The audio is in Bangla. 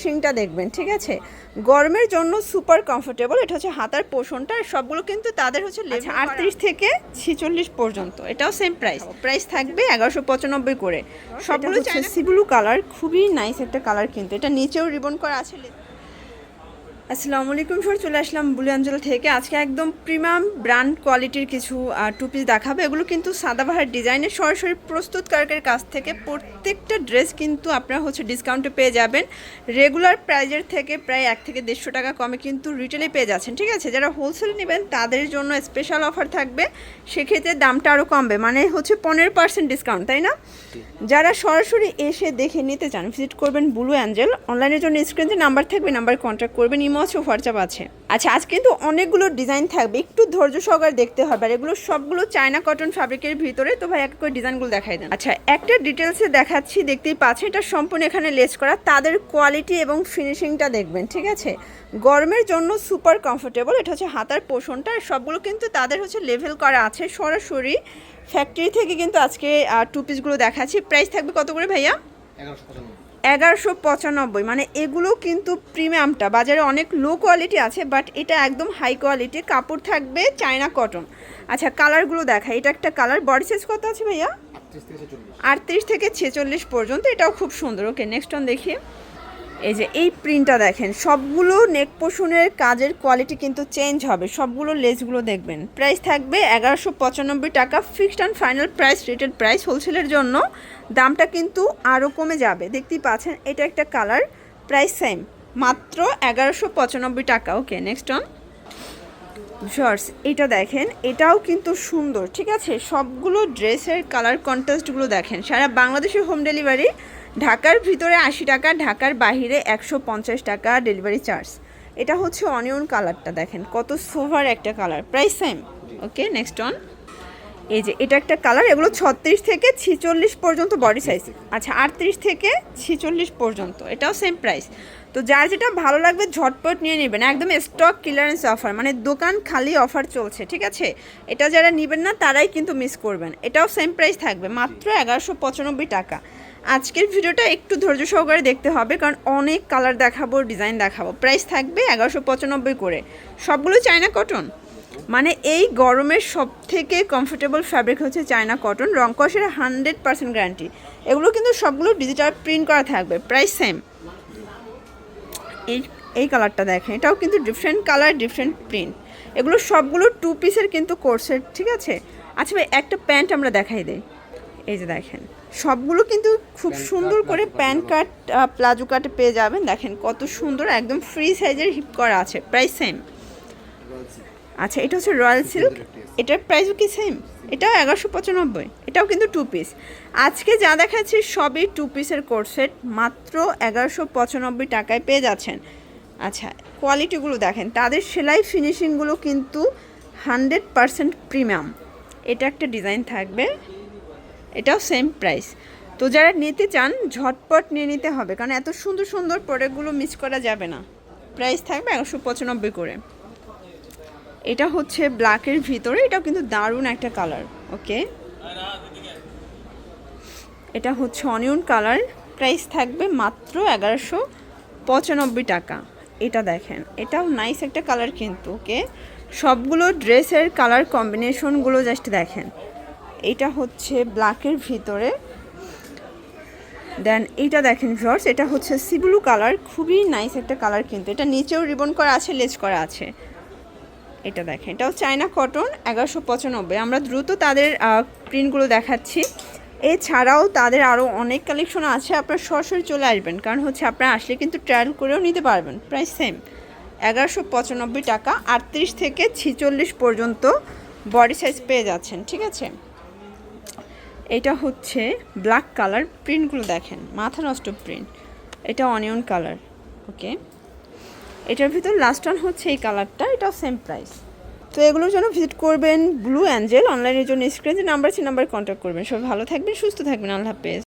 ফিনিশিংটা দেখবেন ঠিক আছে? গরমের জন্য সুপার কমফোর্টেবল এটা হচ্ছে হাতার পোষণটা আর সবগুলো কিন্তু তাদের হচ্ছে আচ্ছা আটত্রিশ থেকে ছিচল্লিশ পর্যন্ত এটাও সেম প্রাইস প্রাইস থাকবে এগারোশো পঁচানব্বই করে। সবগুলো হচ্ছে সিব্লু কালার খুবই নাইস একটা কালার কিন্তু এটা নিচেও রিবন করা আছে আসসালামু আলাইকুম স্যার চলে আসলাম বুলিয়াঞ্জল থেকে। আজকে একদম প্রিমিয়াম ব্র্যান্ড কোয়ালিটির কিছু টু পিস দেখাবো। এগুলো কিন্তু সাদাবাহার ডিজাইনের সরাসরি প্রস্তুতকারকের কাছ থেকে প্রত্যেকটা ড্রেস কিন্তু আপনারা হচ্ছে ডিসকাউন্টে পেয়ে যাবেন। রেগুলার প্রাইজের থেকে প্রায় এক থেকে দেড়শো টাকা কমে কিন্তু রিটেলে পেয়ে যাচ্ছেন ঠিক আছে? যারা হোলসেল নেবেন তাদের জন্য স্পেশাল অফার থাকবে। সেক্ষেত্রে দামটা আরও কমবে মানে হচ্ছে পনেরো পার্সেন্ট ডিসকাউন্ট তাই না? যারা সরাসরি এসে দেখে নিতে চান ভিজিট করবেন ব্লু অ্যাঞ্জেল। অনলাইনের জন্য স্ক্রিনে নাম্বার থাকবে নাম্বার কন্ট্যাক্ট করবেন ইমো আছে হোয়াটসঅ্যাপ আছে। আচ্ছা আজ কিন্তু অনেকগুলো ডিজাইন থাকবে। একটু ধৈর্য সহকারে দেখতে হবে। আর এগুলো সবগুলো চায়না কটন ফ্যাব্রিকের ভিতরে। তো ভাই, এক করে ডিজাইনগুলো দেখাই দেন। আচ্ছা একটা ডিটেলসে দেখাচ্ছি। দেখতেই পাচ্ছেন, এটা সম্পূর্ণ এখানে লেস করা। তাদের কোয়ালিটি এবং ফিনিশিংটা দেখবেন, ঠিক আছে? গরমের জন্য সুপার কমফোর্টেবল। এটা হচ্ছে হাতার পোষণটা। আর সবগুলো কিন্তু তাদের হচ্ছে লেভেল করা আছে সরাসরি। ফ্যাক্টরি থেকে কিন্তু আজকে টু পিসগুলো দেখাচ্ছি। প্রাইস থাকবে কত করে ভাইয়া? এগারোশো এগারোশো পঁচানব্বই। মানে এগুলো কিন্তু প্রিমিয়ামটা। বাজারে অনেক লো কোয়ালিটি আছে বাট এটা একদম হাই কোয়ালিটি কাপড় থাকবে চায়না কটন আচ্ছা কালারগুলো দেখা। এটা একটা কালার বডি সাইজ কত আছে ভাইয়া? আটত্রিশ থেকে ছেচল্লিশ। পর্যন্ত। এটাও খুব সুন্দর। ওকে নেক্সট অন দেখি। এই যে এই প্রিন্টটা দেখেন, সবগুলো নেক পোষণের কাজের কোয়ালিটি কিন্তু চেঞ্জ হবে। সবগুলো লেসগুলো দেখবেন। প্রাইস থাকবে এগারোশো পঁচানব্বই টাকা fixed and final price rated price হোলসেলের জন্য। দামটা কিন্তু আরও কমে যাবে। দেখতেই পাচ্ছেন, এটা একটা কালার প্রাইস সেম মাত্র এগারোশো পঁচানব্বই টাকা। ওকে নেক্সট অন শর্টস এটা দেখেন, এটাও কিন্তু সুন্দর, ঠিক আছে? সবগুলো ড্রেসের কালার কন্ট্রাস্টগুলো দেখেন। সারা বাংলাদেশের হোম ডেলিভারি ঢাকার ভিতরে আশি টাকা, ঢাকার বাইরে একশো পঞ্চাশ টাকা ডেলিভারি চার্জ এটা হচ্ছে অনিয়ন কালারটা দেখেন, কত সোভার একটা colour price same okay next on এই যে, এটা একটা কালার এগুলো ছত্রিশ থেকে ছিচল্লিশ পর্যন্ত বডি সাইজ আচ্ছা আটত্রিশ থেকে ছিচল্লিশ পর্যন্ত, এটাও সেম প্রাইস তো যার যেটা ভালো লাগবে, ঝটপট নিয়ে নেবেন। একদম স্টক ক্লিয়ারেন্স অফার মানে দোকান খালি অফার চলছে, ঠিক আছে? এটা যারা নেবেন না, তারাই কিন্তু মিস করবেন। এটাও সেম প্রাইস থাকবে, মাত্র এগারোশো পঁচানব্বই টাকা। আজকের ভিডিওটা একটু ধৈর্য সহকারে দেখতে হবে, কারণ অনেক কালার দেখাবো ডিজাইন দেখাবো। প্রাইস থাকবে এগারোশো পঁচানব্বই করে। সবগুলো চায়না কটন মানে এই গরমের সব থেকে কমফোর্টেবল ফ্যাব্রিক হচ্ছে চায়না কটন রংকসের হান্ড্রেড পার্সেন্ট গ্যারান্টি এগুলো কিন্তু সবগুলো ডিজিটাল প্রিন্ট করা থাকবে। প্রাইস সেম এই এই কালারটা দেখেন। এটাও কিন্তু ডিফারেন্ট কালার ডিফারেন্ট প্রিন্ট এগুলো সবগুলো টু পিসের কিন্তু কোর্সের ঠিক আছে? আচ্ছা ভাই, একটা প্যান্ট আমরা দেখাই দেই। এই যে দেখেন সবগুলো কিন্তু খুব সুন্দর করে প্যান্ট কাট প্লাজো কাটে পেয়ে যাবেন। দেখেন কত সুন্দর একদম ফ্রি সাইজের হিপ করা আছে। প্রাইস সেম আচ্ছা এটা হচ্ছে রয়্যাল সিল্ক এটার প্রাইসও কি সেম এটাও এগারোশো পঁচানব্বই। এটাও কিন্তু টু পিস আজকে যা দেখাচ্ছি সবই টু পিসের কোর্সেট মাত্র এগারোশো পঁচানব্বই টাকায় পেয়ে যাচ্ছেন। আচ্ছা কোয়ালিটিগুলো দেখেন। তাদের সেলাই ফিনিশিংগুলো কিন্তু হান্ড্রেড পারসেন্ট প্রিমিয়াম এটা একটা ডিজাইন থাকবে। এটাও সেম প্রাইস তো যারা নিতে চান, ঝটপট নিয়ে নিতে হবে। কারণ এত সুন্দর সুন্দর প্রোডাক্টগুলো মিস করা যাবে না। প্রাইস থাকবে এগারোশো পঁচানব্বই করে। এটা হচ্ছে ব্ল্যাকের ভিতরে। এটাও কিন্তু দারুণ একটা কালার ওকে এটা হচ্ছে অনিয়ন কালার প্রাইস থাকবে মাত্র এগারোশো পঁচানব্বই টাকা। এটা দেখেন, এটাও নাইস একটা কালার কিন্তু ওকে সবগুলো ড্রেসের কালার কম্বিনেশনগুলো জাস্ট দেখেন। এটা হচ্ছে ব্ল্যাকের ভিতরে। দেন এইটা দেখেন ভিউয়ার্স, এটা হচ্ছে সিব্লু কালার, খুবই নাইস একটা কালার কিন্তু। এটা নিচেও রিবন করা আছে লেস করা আছে। এটা দেখেন এটাও চায়না কটন, এগারোশো পঁচানব্বই। আমরা দ্রুত তাদের প্রিন্টগুলো দেখাচ্ছি। এছাড়াও তাদের আরও অনেক কালেকশন আছে, আপনারা সরাসরি চলে আসবেন। কারণ হচ্ছে আপনারা আসলে কিন্তু ট্রায়াল করেও নিতে পারবেন। প্রায় সেম এগারোশো পঁচানব্বই টাকা, আটত্রিশ থেকে ছিচল্লিশ পর্যন্ত বডি সাইজ পেয়ে যাচ্ছেন, ঠিক আছে? এটা হচ্ছে ব্ল্যাক কালার প্রিন্টগুলো দেখেন, মাথা নষ্ট প্রিন্ট এটা অনিয়ন কালার ওকে এটার ভিতর লাস্ট ওয়ান হচ্ছে এই কালারটা এটাও সেম প্রাইস তো এগুলোর জন্য ভিজিট করবেন ব্লু অ্যাঞ্জেল অনলাইনের জন্য স্ক্রিনে যে নাম্বার আছে নাম্বার কন্ট্যাক্ট করবেন। সবাই ভালো থাকবেন, সুস্থ থাকবেন, আল্লাহ হাফেজ।